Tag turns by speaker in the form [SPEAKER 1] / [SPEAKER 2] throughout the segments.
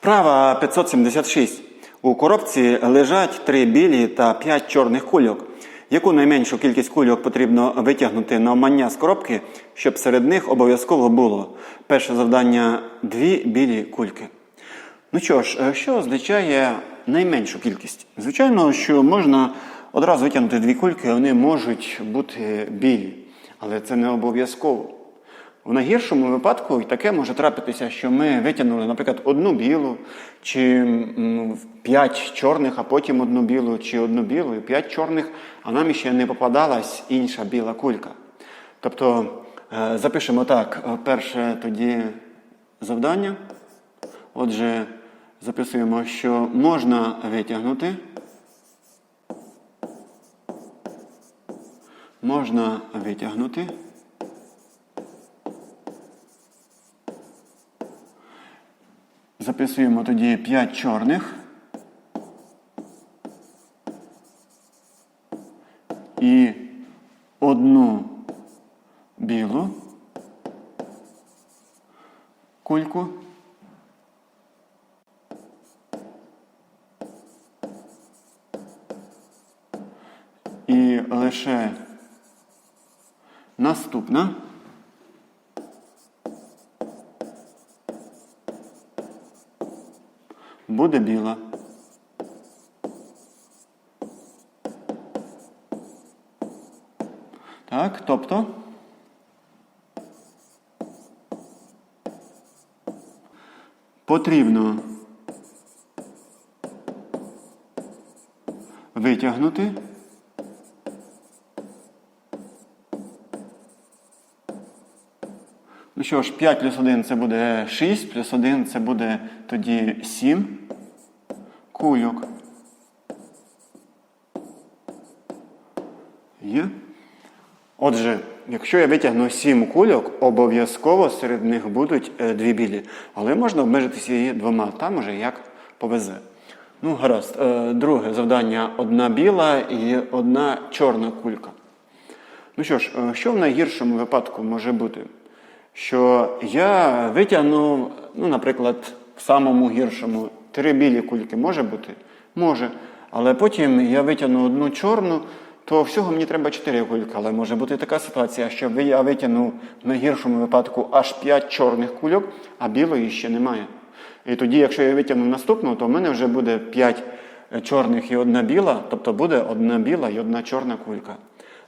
[SPEAKER 1] Вправа 576. У коробці лежать три білі та п'ять чорних кульок. Яку найменшу кількість кульок потрібно витягнути навмання з коробки, щоб серед них обов'язково було перше завдання дві білі кульки. Ну що ж, е, що означає найменшу кількість? Звичайно, що можна одразу витягнути дві кульки, вони можуть бути білі, але це не обов'язково. В найгіршому випадку і таке може трапитися, що ми витягнули, наприклад, одну білу, чи п'ять чорних, а потім одну білу, чи одну білу і п'ять чорних, а нам ще не попадалась інша біла кулька. Тобто е, запишемо так, е, перше тоді завдання. Отже, записуємо, що можна витягнути. Можна витягнути. Записуємо тоді 5 чорних. І одну білу кульку. І лише наступна. Буде біла. Так, тобто. Потрібно витягнути. Ну що ж, 5 плюс 1 це буде 6, плюс 1 це буде тоді 7 кульок. Є? Отже, якщо я витягну 7 кульок, обов'язково серед них будуть е, дві білі. Але можна обмежитися і двома. Там уже як повезе. Ну, гаразд. Е, друге завдання одна біла і одна чорна кулька. Ну що ж, е, що в найгіршому випадку може бути? Що я витягну, ну, наприклад, в самому гіршому три білі кульки може бути? Може. Але потім я витягну одну чорну, то всього мені треба чотири кульки. Але може бути така ситуація, що я витягну в найгіршому випадку аж п'ять чорних кульок, а білої ще немає. І тоді, якщо я витягну наступну, то в мене вже буде п'ять чорних і одна біла, тобто буде одна біла і одна чорна кулька.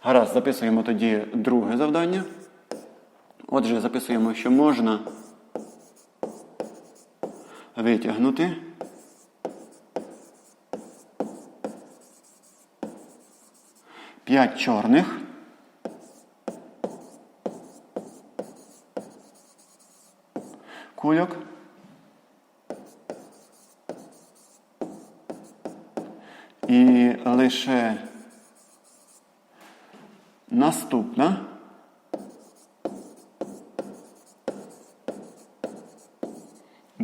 [SPEAKER 1] Гаразд, записуємо тоді друге завдання. Отже, записуємо, що можна витягнути. П'ять чорних. Кульок. І лише наступна.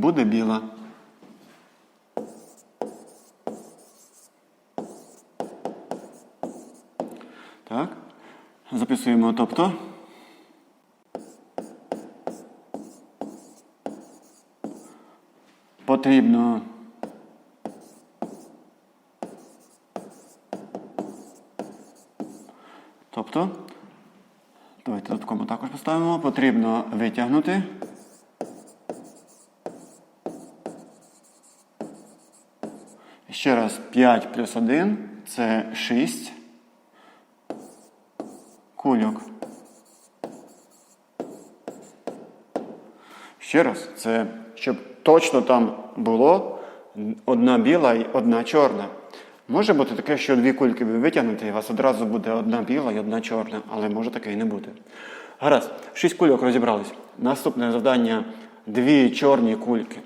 [SPEAKER 1] Буде біла. Так. Записуємо тобто. Потрібно Тобто, давайте додатково також поставимо. Потрібно витягнути. Ще раз 5 плюс 1 це 6 кульок. Ще раз, це щоб точно там було одна біла і одна чорна. Може бути таке, що дві кульки ви витягнете, і у вас одразу буде одна біла і одна чорна, але може таке і не бути. Гаразд, шість кульок розібрались. Наступне завдання дві чорні кульки.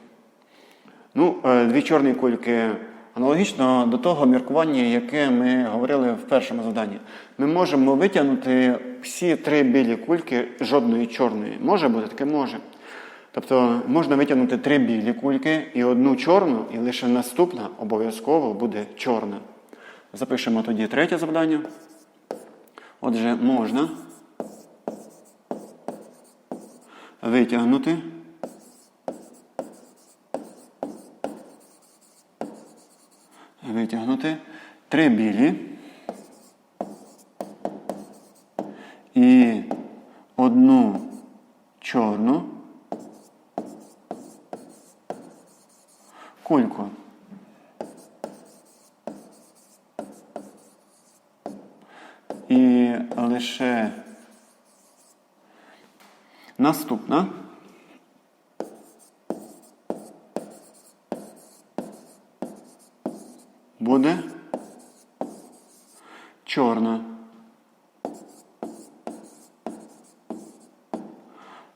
[SPEAKER 1] Ну, е, дві чорні кульки аналогічно до того міркування, яке ми говорили в першому завданні. Ми можемо витягнути всі три білі кульки жодної чорної. Може бути таке? Може. Тобто можна витягнути три білі кульки і одну чорну, і лише наступна обов'язково буде чорна. Запишемо тоді третє завдання. Отже, можна витягнути витягнути три білі і одну чорну кульку. І лише наступна. Буде? Чорна.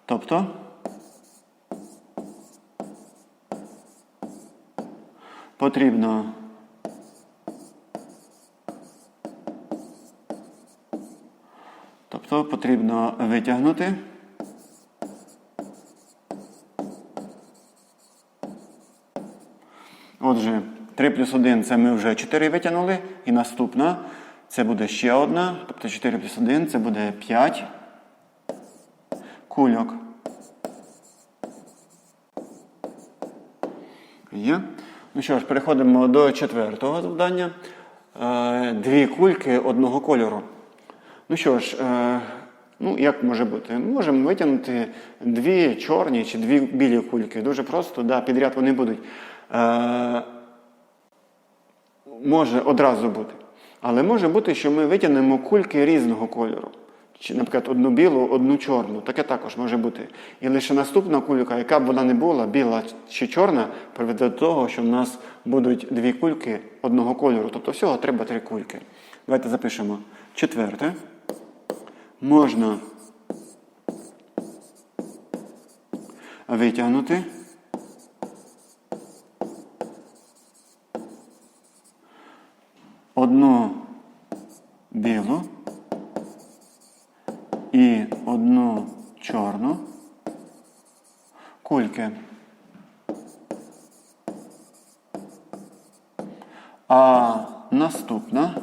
[SPEAKER 1] Тобто? Потрібно. Тобто потрібно витягнути. Отже, 3 плюс 1 це ми вже 4 витягнули. І наступна це буде ще одна. Тобто 4 плюс 1 це буде 5 кульок. Є. Ну що ж, переходимо до четвертого завдання. Е, Дві кульки одного кольору. Ну що ж, е, ну як може бути? Можемо витягнути дві чорні чи дві білі кульки. Дуже просто, да, підряд вони будуть. Може одразу бути. Але може бути, що ми витягнемо кульки різного кольору. Чи, наприклад, одну білу, одну чорну. Таке також може бути. І лише наступна кулька, яка б вона не була, біла чи чорна, приведе до того, що в нас будуть дві кульки одного кольору. Тобто всього треба три кульки. Давайте запишемо. Четверте. Можна витягнути. Одну білу і одну чорну кульки. А наступна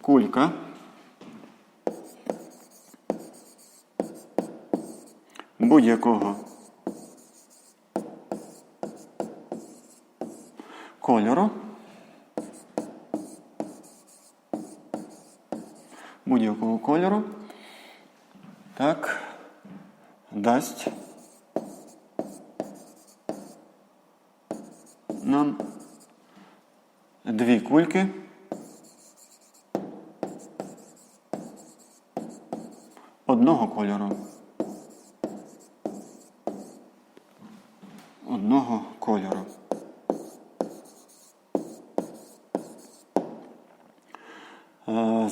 [SPEAKER 1] кулька. Будь-якого кольору. Будь-якого кольору. Так. Дасть нам дві кульки. Одного кольору. Одного кольору.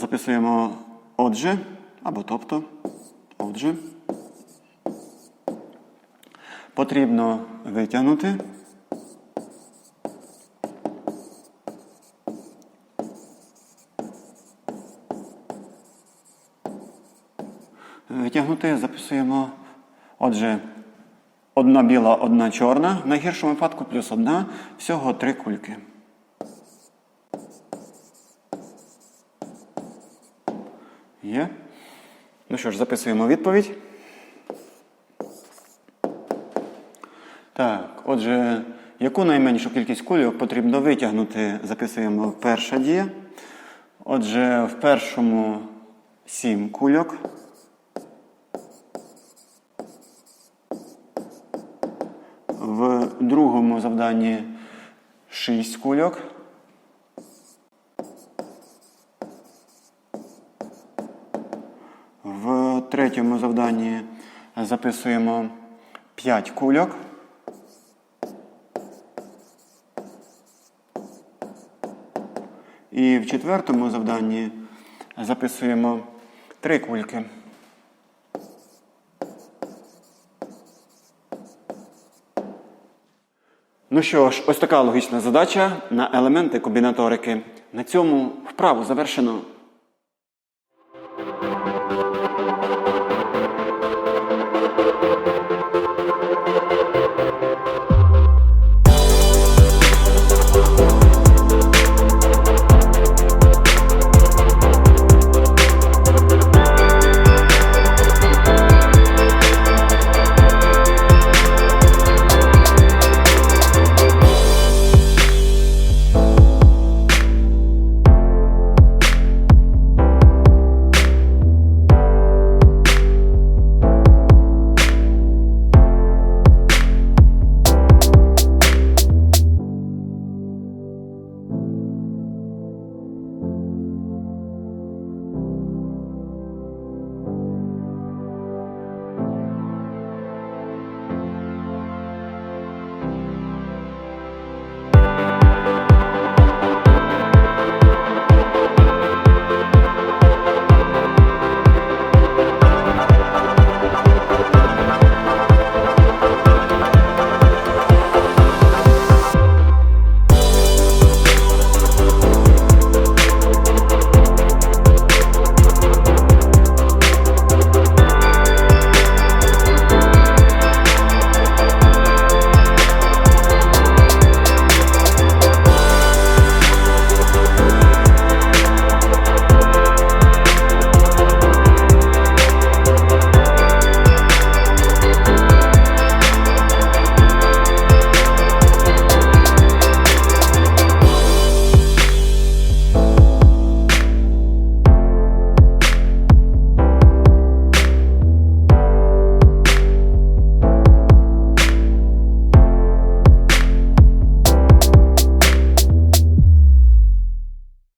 [SPEAKER 1] Записуємо отже, або тобто, отже. Потрібно витягнути. Витягнути записуємо. Отже, одна біла, одна чорна. В найгіршому випадку плюс одна. Всього три кульки. Є. Ну що ж, записуємо відповідь. Так, отже, яку найменшу кількість кульок потрібно витягнути, записуємо перша дія. Отже, в першому 7 кульок. В другому завданні 6 кульок. В третьому завданні записуємо 5 кульок. І в четвертому завданні записуємо 3 кульки. Ну що ж, ось така логічна задача на елементи комбінаторики. На цьому вправу завершено.